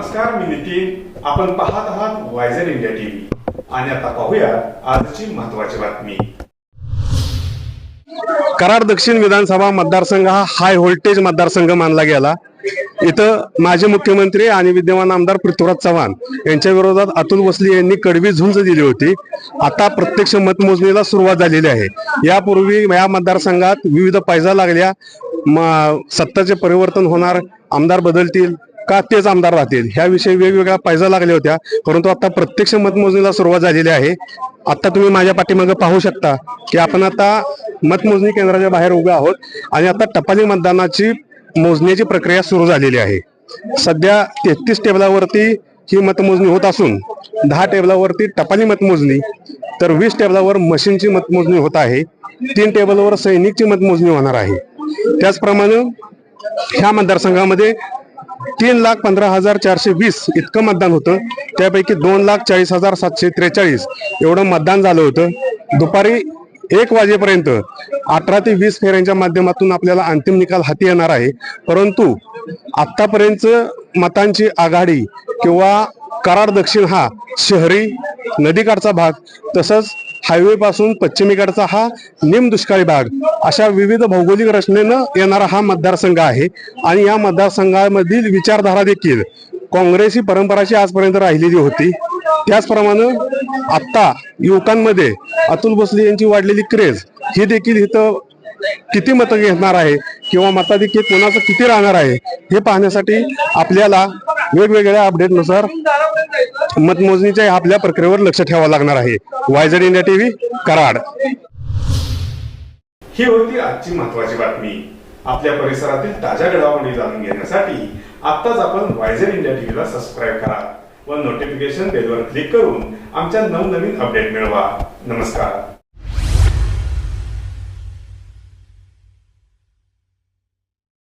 नमस्कार मी नितीन. आपण पाहत आहात वायझर इंडिया टीव्ही आणि आता पाहूया आजची महत्वाची बातमी. कराड दक्षिण विधानसभा मतदारसंघ हा हाय व्होल्टेज मतदारसंघ मानला गेला. इथं माजी मुख्यमंत्री आणि विद्यमान आमदार पृथ्वीराज चव्हाण यांच्या विरोधात अतुल वसली यांनी कडवी झुंज दिली होती. आता प्रत्यक्ष मतमोजणीला सुरुवात झालेली आहे. यापूर्वी या मतदारसंघात विविध पैजा लागल्या. सत्ताचे परिवर्तन होणार. आमदार बदलतील. का तेच आमदार राहतील? ह्याविषयी वेगवेगळ्या पैजा लागल्या होत्या. परंतु आता प्रत्यक्ष मतमोजणीला सुरुवात झालेली आहे. आता तुम्ही माझ्या पाठीमागे पाहू शकता की आपण आता मतमोजणी केंद्राच्या बाहेर उभे आहोत आणि आता टपाली मतदानाची मोजण्याची प्रक्रिया सुरू झालेली आहे. सध्या तेहतीस टेबलावरती ही मतमोजणी होत असून दहा टेबलावरती टपाली मतमोजणी तर वीस टेबलावर मशीनची मतमोजणी होत आहे. तीन टेबलवर सैनिकची मतमोजणी होणार आहे. त्याचप्रमाणे ह्या मतदारसंघामध्ये तीन लाख पंधरा हजार चारशे वीस इतकं मतदान होतं. त्यापैकी दोन लाख चाळीस हजार सातशे त्रेचाळीस एवढं मतदान झालं होतं. दुपारी एक वाजेपर्यंत अठरा ते वीस फेऱ्यांच्या माध्यमातून आपल्याला अंतिम निकाल हाती येणार आहे. परंतु आत्तापर्यंत मतांची आघाडी किंवा कराड दक्षिण हा शहरी नदीकाठचा भाग तसंच हायवेपासून पश्चिमेकडचा हा निम दुष्काळी भाग अशा विविध भौगोलिक रचनेनं येणारा हा मतदारसंघ आहे. आणि या मतदारसंघामधील विचारधारा देखील काँग्रेस ही परंपराची आजपर्यंत राहिलेली होती. त्याचप्रमाणे आत्ता युवकांमध्ये अतुल भोसले यांची वाढलेली क्रेज ही देखील इथं किती मतं घेणार आहे? किंवा मताधिक्य कोणाचं किती राहणार आहे? हे पाहण्यासाठी आपल्याला वेगवेगळ्या अपडेटनुसार मतमोजणीच्या आपल्या प्रक्रियेवर लक्ष ठेवावं लागणार आहे. वायझर इंडिया टीव्ही कराड. ही होती आजची महत्वाची बातमी. आपल्या परिसरातील ताज्या घडामोडी जाणून घेण्यासाठी आत्ताच आपण वायझर इंडिया टीव्हीला सबस्क्राईब करा व नोटिफिकेशन बेलवर क्लिक करून आमच्या नवनवीन अपडेट मिळवा. नमस्कार.